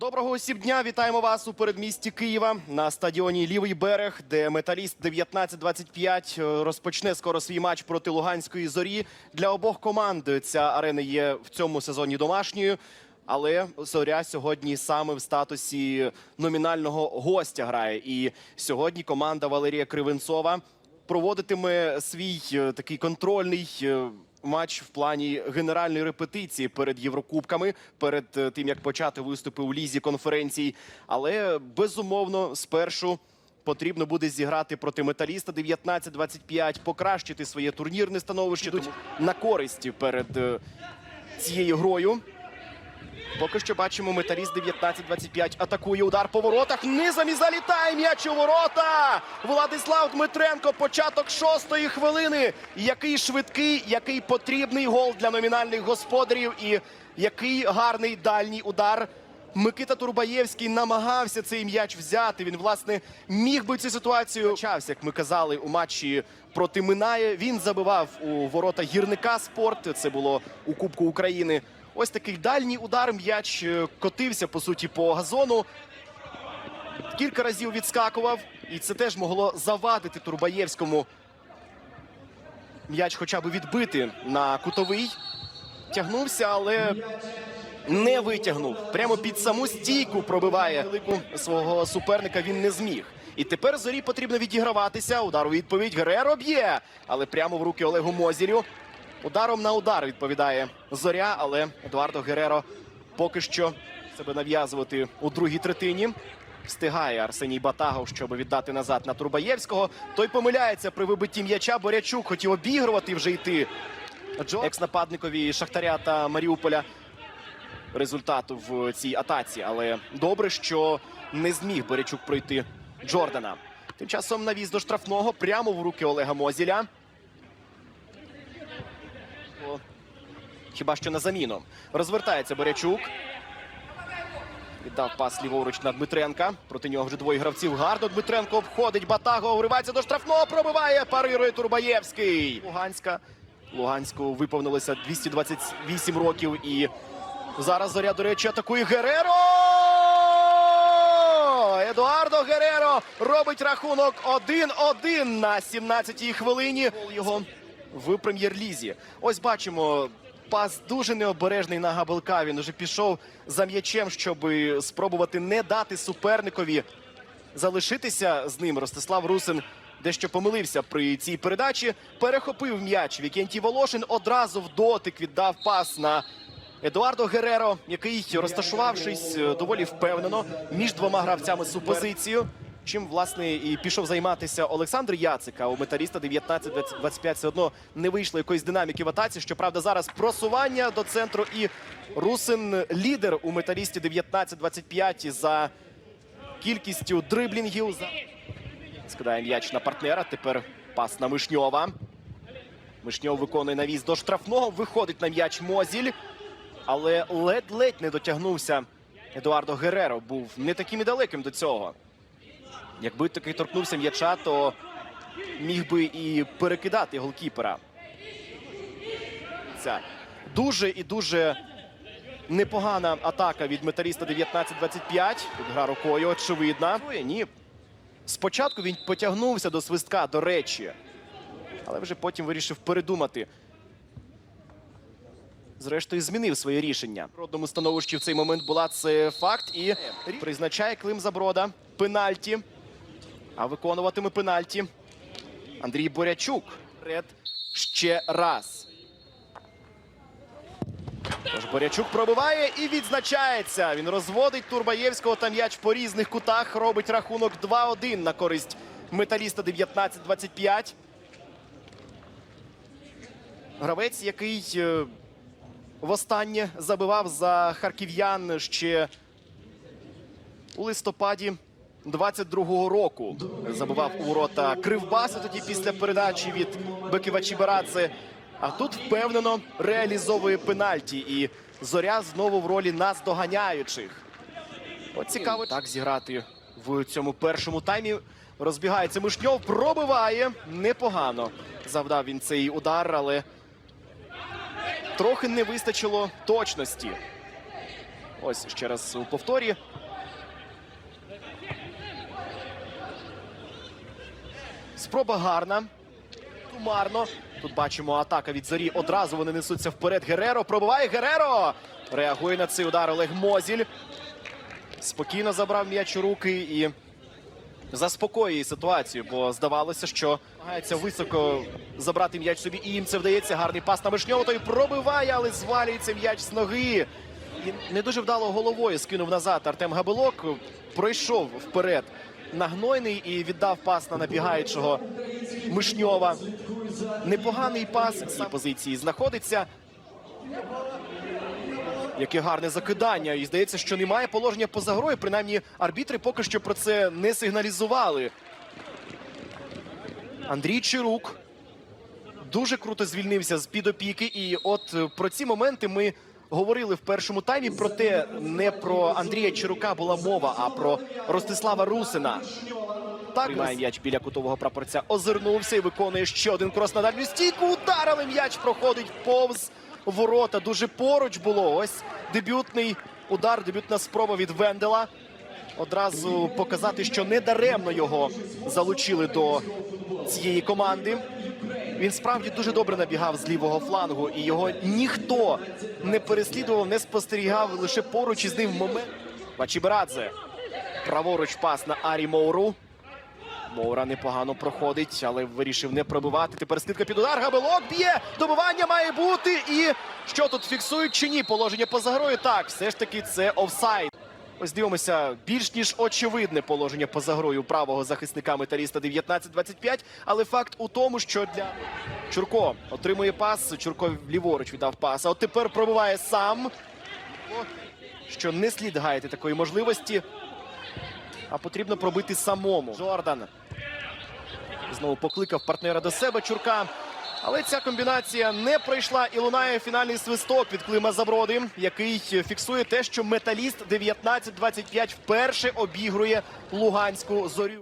Доброго усім дня! Вітаємо вас у передмісті Києва на стадіоні Лівий берег, де металіст 19-25 розпочне скоро свій матч проти Луганської зорі. Для обох команд ця арена є в цьому сезоні домашньою. Але зоря сьогодні саме в статусі номінального гостя грає. І сьогодні команда Валерія Кривенцова проводитиме свій е, такий контрольний. Матч в плані генеральної репетиції перед Єврокубками, перед е, тим як почати виступи у лізі конференцій. Але безумовно, спершу потрібно буде зіграти проти металіста 19-25, покращити своє турнірне становище Йдуть на користі перед е, цією грою. Поки що бачимо металіст 19-25 атакує удар по воротах. Низом і залітає м'яч у ворота. Владислав Дмитренко. Початок шостої хвилини. Який швидкий, який потрібний гол для номінальних господарів. І який гарний дальній удар. Микита Турбаєвський намагався цей м'яч взяти. Він, власне, міг би цю ситуацію почався, як ми казали, у матчі проти Минає. Він забивав у ворота гірника спорт. Це було у Кубку України. Ось такий дальній удар. М'яч е, котився по суті по газону. Кілька разів відскакував, і це теж могло завадити Турбаєвському. М'яч хоча б відбити на кутовий. Тягнувся, але не витягнув. Прямо під саму стійку пробиває свого суперника. Він не зміг. І тепер зорі потрібно відіграватися. Удар у відповідь Гереро б'є, але прямо в руки Олегу Мозірю. Ударом на удар відповідає зоря, але Едуардо Гереро поки що себе нав'язувати у другій третині. Встигає Арсеній Батагов, щоб віддати назад на Турбаєвського. Той помиляється при вибитті м'яча. Борячук хотів обігрувати вже йти. Джо екс-нападникові Шахтаря та Маріуполя результату в цій атаці. Але добре, що не зміг Борячук пройти Джордана. Тим часом навіз до штрафного прямо в руки Олега Мозіля. Хіба що на заміну. Розвертається Борячук. Віддав пас ліворуч на Дмитренка. Проти нього вже двоє гравців. Гарно Дмитренко обходить Батаго. Вривається до штрафного. Пробиває. Парирує Турбаєвський. Луганська. Луганську виповнилося 228 років. І зараз зоря, до речі, атакує Гереро. Едуардо Гереро робить рахунок 1-1 на 17-й хвилині. Його в прем'єр-лізі. Ось бачимо. Пас дуже необережний на Габелка. Він уже пішов за м'ячем, щоб спробувати не дати суперникові залишитися з ним. Ростислав Русин дещо помилився при цій передачі. Перехопив м'яч. Вікентій Волошин одразу в дотик віддав пас на Едуардо Гереро, який, розташувавшись е, доволі впевнено між двома гравцями супозицію. Чим власне і пішов займатися Олександр Яцика у металіста 19-25 все одно не вийшло якоїсь динаміки в атаці. Щоправда, зараз просування до центру і Русин лідер у металісті 19-25 за кількістю дриблінгів. Скидає м'яч на партнера. Тепер пас на Мишньова. Мишньов виконує навіз до штрафного. Виходить на м'яч Мозіль. Але ледь-ледь не дотягнувся. Едуардо Гереро був не таким і далеким до цього. Якби таки торкнувся м'яча, то міг би і перекидати голкіпера. Ця дуже і дуже непогана атака від металіста 19-25. Тут гра рукою очевидна. Ні. Спочатку він потягнувся до свистка, до речі, але вже потім вирішив передумати. Зрештою, змінив своє рішення. В родному становищі в цей момент була це факт. І призначає Клим Заброда пенальті. А виконуватиме пенальті Андрій Борячук. Ред ще раз. Тож Борячук пробиває і відзначається. Він розводить Турбаєвського та м'яч по різних кутах. Робить рахунок 2-1 на користь металіста 19-25. Гравець, який е, востаннє забивав за харків'ян ще у листопаді 22-го року. Забивав у ворота Кривбаса тоді після передачі від Беківа Чібарадзе. А тут впевнено реалізовує пенальті. І зоря знову в ролі наздоганяючих. От цікаво так зіграти в цьому першому таймі. Розбігається Мишньов, пробиває непогано. Завдав він цей удар, але трохи не вистачило точності. Ось ще раз у повторі. Спроба гарна. Тумарно. Тут бачимо атака від зорі. Одразу вони несуться вперед. Гереро пробиває Гереро. Реагує на цей удар Олег Мозіль. Спокійно забрав м'яч у руки і заспокоює ситуацію, бо здавалося, що намагається високо забрати м'яч собі. І їм це вдається. Гарний пас на Вишньову. Той пробиває, але звалюється м'яч з ноги. І не дуже вдало головою скинув назад Артем Габелок. Пройшов вперед на Гнойний і віддав пас на набігаючого Мишньова. Непоганий пас цій позиції знаходиться. Яке гарне закидання. І здається, що немає положення поза грою. Принаймні, арбітри поки що про це не сигналізували. Андрій Чирук дуже круто звільнився з під опіки. І от про ці моменти ми говорили в першому таймі. Проте не про Андрія Чирука була мова, а про Ростислава Русина. Так, приймає м'яч біля кутового прапорця. Озирнувся і виконує ще один крос на дальню стійку. Удар, але м'яч проходить повз ворота. Дуже поруч було. Ось дебютний удар, дебютна спроба від Вендела. Одразу показати, що недаремно його залучили до цієї команди. Він справді дуже добре набігав з лівого флангу, і його ніхто не переслідував, не спостерігав лише поруч із ним момент. Бачіберадзе. Праворуч пас на Арі Моуру. Моура непогано проходить, але вирішив не пробивати. Тепер скидка під удар. Габелок б'є. Добивання має бути. І що тут фіксують чи ні? Положення поза грою. Так, все ж таки це офсайд. Ось дивимося, більш ніж очевидне положення поза грою правого захисника металіста 19-25. Але факт у тому, що для Чурко отримує пас. Чурко ліворуч віддав пас. А от тепер пробиває сам. Що не слід гаяти такої можливості а потрібно пробити самому. Жордан знову покликав партнера до себе Чурка. Але ця комбінація не пройшла і лунає фінальний свисток від Клима Заброди, який фіксує те, що металіст 19-25 вперше обігрує Луганську зорю.